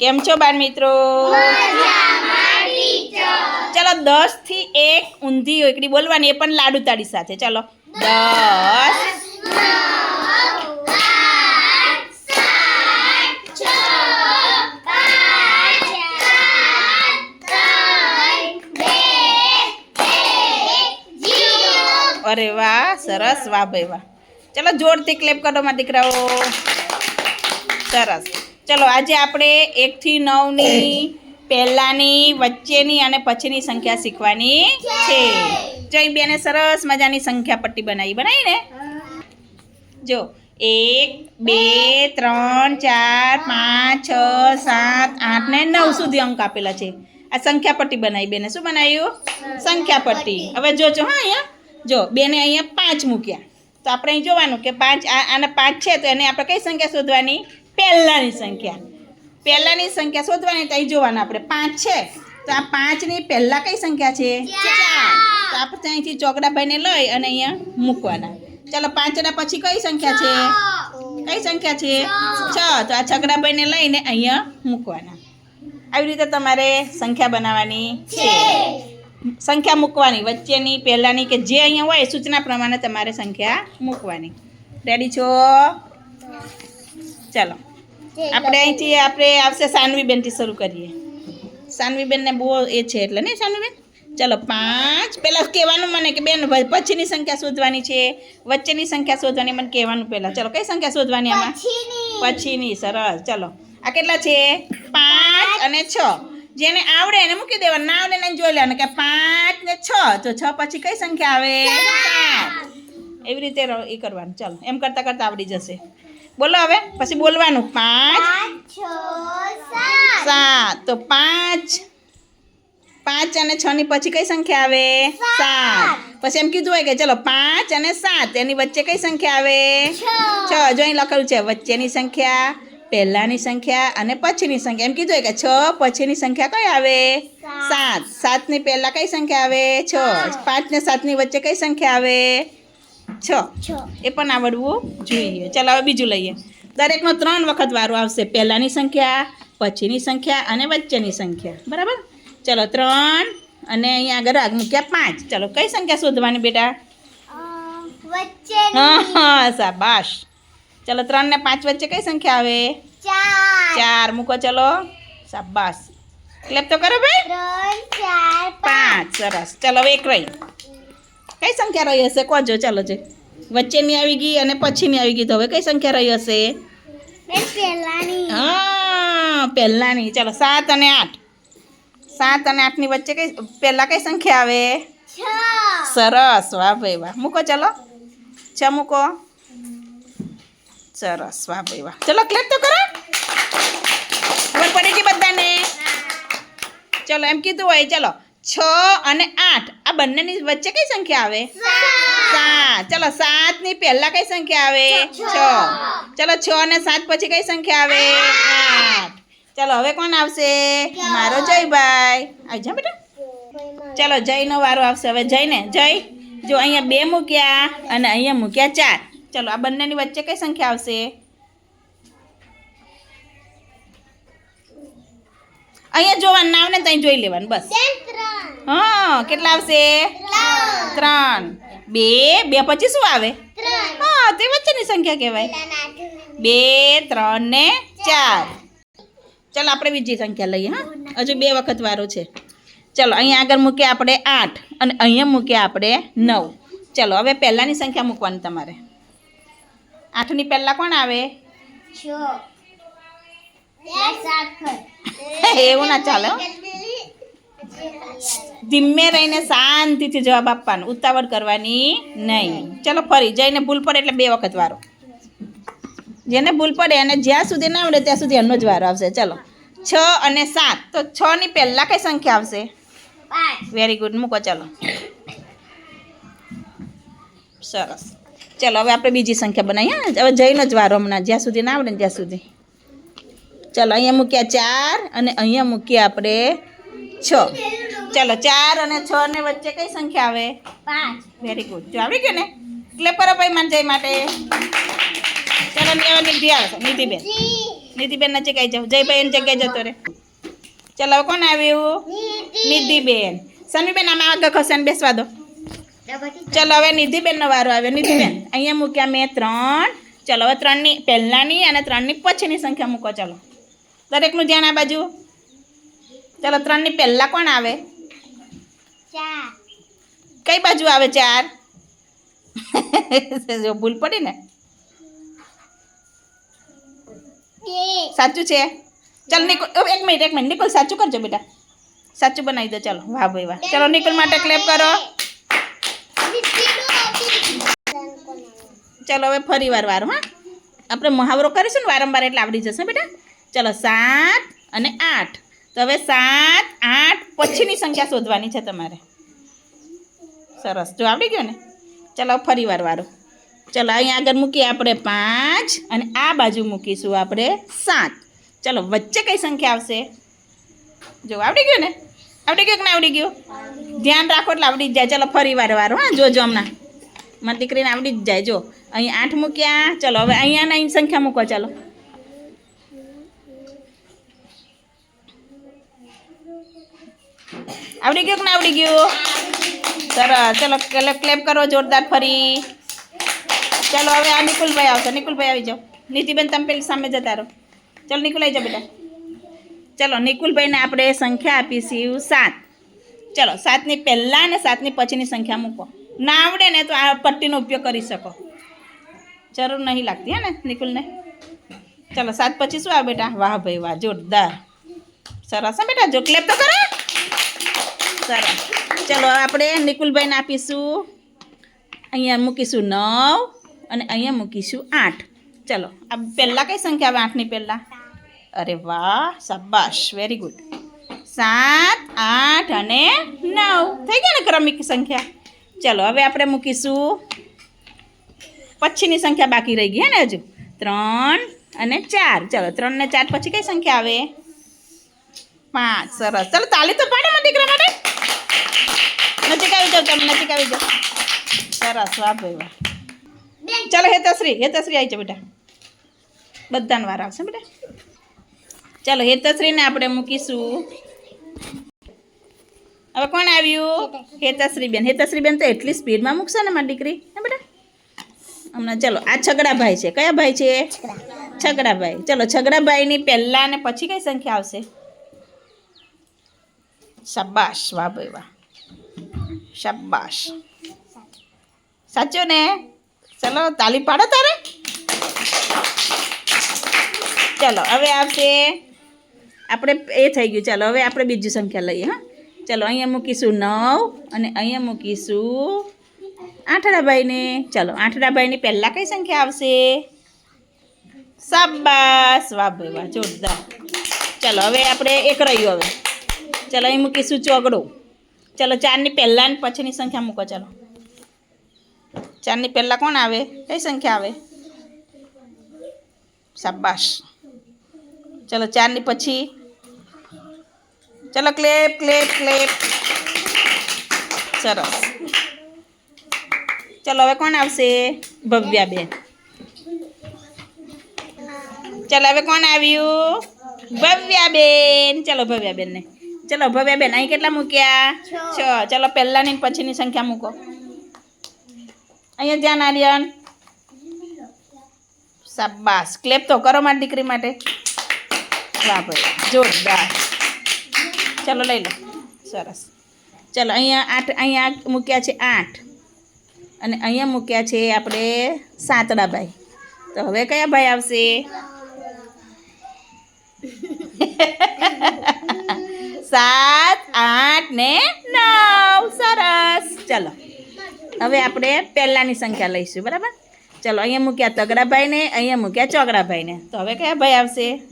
કેમ છો બાળ મિત્રો? ચલો દસથી એક ઊંધી એકડી બોલવાની, એ પણ લાડુ તાળી સાથે. ચલો. દસ. અરે વાહ, સરસ. વાહ ભાઈ વાહ. ચલો, જોરથી ક્લેપ કરો માં દીકરાઓ. સરસ. ચલો, આજે આપણે એકથી નવની, પહેલાંની, વચ્ચેની અને પછીની સંખ્યા શીખવાની છે. જો બેને સરસ મજાની સંખ્યા પટ્ટી બનાવી બનાવી ને? જો, એક, બે, ત્રણ, ચાર, પાંચ, છ, સાત, આઠ ને નવ સુધી અંક આપેલા છે. આ સંખ્યા પટ્ટી બનાવી, બેને શું બનાવ્યું? સંખ્યા પટ્ટી. હવે જોજો, હા, અહીંયા. જો, બેને અહીંયા પાંચ મૂક્યા. તો આપણે અહીં જોવાનું કે પાંચ, આ, આને પાંચ છે તો એને આપણે કઈ સંખ્યા શોધવાની? પહેલાંની સંખ્યા. પહેલાંની સંખ્યા શોધવાની તો અહીં જોવાનું આપણે. પાંચ છે. તો આ પાંચની પહેલાં કઈ સંખ્યા છે? ચાર. તો આપણે અહીંથી ચોકડાભાઈને લઈ અને અહીંયા મૂકવાના. ચાલો પાંચના પછી કઈ સંખ્યા છે? કઈ સંખ્યા છે? છ. તો આ છગડાભાઈને લઈને અહીંયા મૂકવાના. આવી રીતે તમારે સંખ્યા બનાવવાની છે. સંખ્યા મૂકવાની. વચ્ચેની પહેલાંની કે જે અહીંયા હોય સૂચના પ્રમાણે તમારે સંખ્યા મૂકવાની. રેડી છો? ચાલો. આપણે અહીંથી આપણે આવશે સાનવીબેનથી શરૂ કરીએ. સાનવીબેનને બહુ એ છે એટલે નહીં સાનવીબેન? ચાલો પાંચ. પહેલાં કહેવાનું મને કે બેન પછીની સંખ્યા શોધવાની છે. વચ્ચેની સંખ્યા શોધવાની મને કહેવાનું પહેલાં. ચાલો કઈ સંખ્યા શોધવાની આમાં? પછીની. સરસ. ચલો આ કેટલા છે? પાંચ અને છ. જેને આવડે એને મૂકી દેવા ના આવડે એને જોઈ લેવાનું કે પાંચ ને છ. તો છ પછી કઈ સંખ્યા આવે? સાત એવી રીતે એ કરવાનું. ચાલો એમ કરતાં કરતાં આવડી જશે. બોલો હવે પછી બોલવાનું. પાંચ સાત. તો પાંચ પાંચ અને છ ની પછી કઈ સંખ્યા આવે? સાત. પછી એમ કીધું હોય કે ચલો પાંચ અને સાત એની વચ્ચે કઈ સંખ્યા આવે? છ. જો અહીં લખેલું છે વચ્ચેની સંખ્યા પહેલાંની સંખ્યા અને પછીની સંખ્યા. એમ કીધું હોય કે છ પછીની સંખ્યા કઈ આવે? સાત. સાતની પહેલાં કઈ સંખ્યા આવે? છ. પાંચ ને સાતની વચ્ચે કઈ સંખ્યા આવે? છ. એ પણ આવડવું જોઈએ. ચાલો હવે બીજું લઈએ. દરેકનો ત્રણ વખત વારો આવશે. પહેલાંની સંખ્યા પછીની સંખ્યા અને વચ્ચેની સંખ્યા. બરાબર? ચલો ત્રણ અને અહીંયા આગળ આગ મૂક્યા પાંચ. ચલો કઈ સંખ્યા શોધવાની બેટા? હા હા શાબાશ. ચલો ત્રણ ને પાંચ વચ્ચે કઈ સંખ્યા આવે? ચાર. મૂકો ચલો. શાબાશ. ક્લેપ તો કરો ભાઈ. પાંચ. સરસ. ચલો હવે એક રહી. કઈ સંખ્યા રહી હશે? કોજો ચાલો જે. વચ્ચેની આવી ગઈ અને પછીની આવી ગઈ તો હવે કઈ સંખ્યા રહી હશે? હા પહેલાની. ચાલો સાત અને આઠ. સાત અને આઠની વચ્ચે કઈ પહેલાં કઈ સંખ્યા આવે? સરસ. વાહ ભાઈ વાહ. મૂકો ચાલો. છ મૂકો. સરસ. વાહ ભાઈ વાહ. ચલો ક્લેપ તો કરો. ખબર પડી ગઈ બધાને? ચલો એમ કીધું હોય ચલો. છ અને આઠ. આ બંનેની વચ્ચે કઈ સંખ્યા આવે? સાત. ચલો સાતની પહેલા કઈ સંખ્યા આવે? છ. ચલો છ અને સાત પછી કઈ સંખ્યા આવે? આઠ. ચલો હવે કોણ આવશે? મારો જયભાઈ. આવી જા બેટા. ચલો જયનો વારો આવશે. હવે જયને જય. જો અહીંયા બે મૂક્યા અને અહીંયા મૂક્યા ચાર. ચલો આ બંનેની વચ્ચે કઈ સંખ્યા આવશે? અહીંયા જોવાનું ના આવે ને ત્યાં જોઈ લેવાનું બસ. હા કેટલા આવશે? ત્રણ. બે બે પછી શું આવે? હા તે વચ્ચેની સંખ્યા કહેવાય. બે ત્રણ ને ચાર. ચાલો આપણે બીજી સંખ્યા લઈએ હા? હજુ બે વખત વારો છે. ચાલો અહીંયા આગળ મૂકીએ આપણે આઠ અને અહીંયા મૂકીએ આપણે નવ. ચાલો હવે પહેલાંની સંખ્યા મૂકવાની તમારે. આઠની પહેલાં કોણ આવે? એવું ના ચાલે ધીમે રહીને શાંતિથી જવાબ આપવાનો ઉતાવળ કરવાની નહીં. ચલો ફરી જઈને ભૂલ પડે એટલે બે વખત વારો. જેને ભૂલ પડે અને જ્યાં સુધી ના આવડે ત્યાં સુધી એમનો જ વારો આવશે. ચલો છ અને સાત. તો છ ની પહેલા કઈ સંખ્યા આવશે? વેરી ગુડ મૂકો ચલો. સરસ. ચલો હવે આપણે બીજી સંખ્યા બનાવીએ? હવે જઈનો જ વારો હમણાં. જ્યાં સુધી ના આવડે ને ત્યાં સુધી. ચલો અહીંયા મૂક્યા ચાર અને અહીંયા મૂકીએ આપણે છ. ચાલો ચાર અને છ ને વચ્ચે કઈ સંખ્યા આવે? પાંચ. વેરી ગુડ જો આવડી ગયો ને? એટલે કરો ભાઈ માટે. ચાલો નિધિ આવશે નિધિબેન નિધિબેન નજીક આવી જાઓ. જયભાઈ એની જગ્યાએ જતો રહે. ચાલો હવે કોણ આવ્યું? નિધિબેન સમીબેન આમાં આગળ ખસે બેસવા દો. ચલો હવે નિધિબેનનો વારો આવ્યો. નિધિબેન અહીંયા મૂક્યા મેં ત્રણ. ચાલો હવે ત્રણની પહેલાંની અને ત્રણની પછીની સંખ્યા મૂકો. ચલો. દરેકનું ધ્યાન આ બાજુ. ચાલો ત્રણની પહેલાં કોણ આવે? કઈ બાજુ આવે ચાર? જો ભૂલ પડી ને? સાચું છે? ચાલો નિકુલ એક મિનિટ એક મિનિટ. નિકુલ સાચું કરજો બેટા. સાચું બનાવી દો ચાલો. વાહ ભાઈ વાહ. ચાલો નિકુલ માટે ક્લેપ કરો. ચાલો હવે ફરી વાર વાર હા? આપણે મહાવરો કરીશું ને વારંવાર એટલે આવડી જશે બેટા. ચલો સાત અને આઠ. તો હવે સાત, આઠ, પછીની સંખ્યા શોધવાની છે તમારે. સરસ. જો આવડી ગયો ને? ચલો ફરી વાર વારો. ચલો, અહીંયા આગળ મૂકીએ આપણે પાંચ અને આ બાજુ મૂકીશું આપણે સાત. ચલો, વચ્ચે કઈ સંખ્યા આવશે? જો, આવડી ગયું ને? આવડી ગયું કે ના આવડી ગયું? ધ્યાન રાખો એટલે આવડી જ જાય. ચલો, ફરી વાર વાર, હા. જોજો હમણાં. મારી દીકરીને આવડી જ જાય. જો, અહીં આઠ મૂક્યા. ચલો, હવે અહીંયાના અહીં સંખ્યા મૂકો. ચાલો. આવડી ગયું કે ના આવડી ગયું? સરસ. ચલો ક્લેપ ક્લેપ કરો જોરદાર ફરી. ચલો, હવે આ નિકુલભાઈ આવશે. નિકુલભાઈ આવી જાઓ. નીતિબેન, તમે પેલી સામે જતા રહો. ચલો નિકુલ આવી જાઓ બેટા. ચલો, નિકુલભાઈને આપણે સંખ્યા આપીશું સાત. ચલો, સાતની પહેલાં અને સાતની પછીની સંખ્યા મૂકો. ના આવડે ને તો આ પટ્ટીનો ઉપયોગ કરી શકો. જરૂર નહીં લાગતી, હે ને, નિકુલને? ચલો, સાત પછી શું આવે બેટા. વાહ ભાઈ, વાહ, જોરદાર. સરસ, હા બેટા. જો ક્લેપ તો કરો. સરસ ચલો આપણે નિકુલભાઈને આપીશું. અહીંયા મૂકીશું નવ અને અહીંયા મૂકીશું આઠ. ચલો, આ પહેલાં કઈ સંખ્યા આવે આઠની પહેલાં? અરે વાહ, શાબાશ વેરી ગુડ સાત, આઠ અને નવ. થઈ ગયા ને ક્રમિક સંખ્યા? ચલો, હવે આપણે મૂકીશું. પછીની સંખ્યા બાકી રહી ગઈ હે ને હજુ? ત્રણ અને ચાર. ચલો, ત્રણ ને ચાર પછી કઈ સંખ્યા આવે? પાંચ. સરસ. ચલો, તાલી તો પાડે મારા દીકરા માટે. આવી જાઓ તમે નજીક આવી જાઓ. સરસ, વાહ ચલો, હેતશ્રી હેતશ્રી આવી જાઓ બેટા. બધાને વાર આવશે, બેટા. ચાલો, હેતશ્રીને આપણે મૂકીશું. હવે કોણ આવ્યું? હેતશ્રીબેન. હેતશ્રીબેન તો એટલી સ્પીડમાં મૂકશે ને, મારી દીકરી. હે, બેટા? હમણાં, ચલો, આ છગડાભાઈ છે. કયા ભાઈ છે? છગડાભાઈ. ચલો, છગડાભાઈની પહેલાં અને પછી કઈ સંખ્યા આવશે? શાબાશ, વાહ ભાઈ, વાહ. શાબાશ. સાચું ને? ચલો, તાલી પાડો તારે. ચલો, હવે આવશે. આપણે એ થઈ ગયું. ચાલો, હવે આપણે બીજી સંખ્યા લઈએ, હા. ચલો, અહીંયા મૂકીશું નવ અને અહીંયા મૂકીશું આઠડાભાઈને. ચલો, આઠડાભાઈની પહેલાં કઈ સંખ્યા આવશે? સાબાસ વાહ ભાઈ, વાહ, જોરદાર. ચાલો, હવે આપણે એક રહ્યું હવે. ચાલો, અહીં મૂકીશું ચોગડો. ચલો ચારની પહેલાં ને પછીની સંખ્યા મૂકો, ચાલો. ચારની પહેલાં કોણ આવે? કઈ સંખ્યા આવે? શાબાશ. ચલો ચારની પછી. ચલો ક્લેપ ક્લેપ ક્લેપ. સરસ. ચલો હવે કોણ આવશે? ભવ્યાબેન. ચલો હવે કોણ આવ્યું? ભવ્યાબેન. ચલો ભવ્યાબેનને. ચલો ભવ્યાબેન અહીં કેટલા મૂક્યા? છ. ચલો પહેલાંની પછીની સંખ્યા મૂકો. અહીંયા ધ્યાન આર્યન. શાબાશ. ક્લેપ તો કરો મારી દીકરી માટે. વાહ ભાઈ જોરદાર. ચલો લઈ લો. સરસ. ચલો અહીંયા આઠ અહીંયા મૂક્યા છે આઠ. અને અહીંયા મૂક્યા છે આપણે સાતડા ભાઈ. તો હવે કયા ભાઈ આવશે? સાત, આઠ ને નવ. સરસ. ચલો. હવે આપણે પહેલાંની સંખ્યા લઈશું, બરાબર? ચલો, અહીંયા મૂક્યા તગડાભાઈને, અહીંયા મૂક્યા ચોગડાભાઈને. તો હવે કયા ભાઈ આવશે?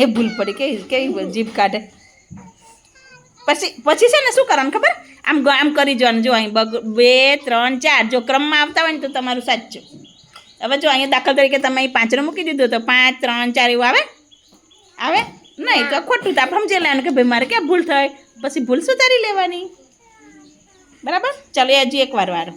એ ભૂલ પડી. કેવી કેવી જીભ કાઢે? પછી પછી છે ને શું કરવાનું ખબર? આમ આમ કરી જવાનું. જો અહીં બગ, બે, ત્રણ, ચાર. જો ક્રમમાં આવતા હોય ને તો તમારું સાચું. હવે જો અહીંયા દાખલ તરીકે તમે અહીં પાંચને મૂકી દીધું, તો પાંચ, ત્રણ, ચાર એવું આવે? આવે? નહીં તો ખોટું તાપ સમજે લેવાનું કે ભાઈ મારે ક્યાં ભૂલ થાય? પછી ભૂલ સુધારી લેવાની. બરાબર? ચાલો હજી એકવાર વારો.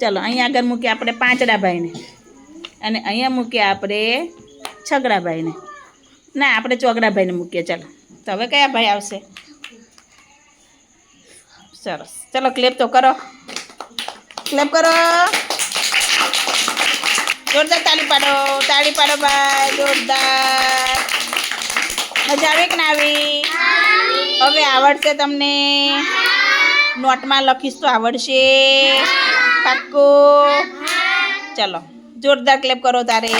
ચાલો અહીંયા આગળ મૂકીએ આપણે પાંચડા ભાઈને અને અહીંયા મૂકીએ આપણે છગડાભાઈને. ના આપણે ચોગડાભાઈને મૂકીએ ચાલો. તો હવે કયા ભાઈ આવશે? સરસ. ચલો ક્લેપ તો કરો. ક્લેપ કરો. જોરદાર તાળી પાડો તાળી પાડો ભાઈ, જોરદાર. મજા આવે કે ના આવી? હવે આવડશે તમને. નોટમાં લખીશ તો આવડશે. પાક્કો. ચલો, જોરદાર ક્લેપ કરો તારે.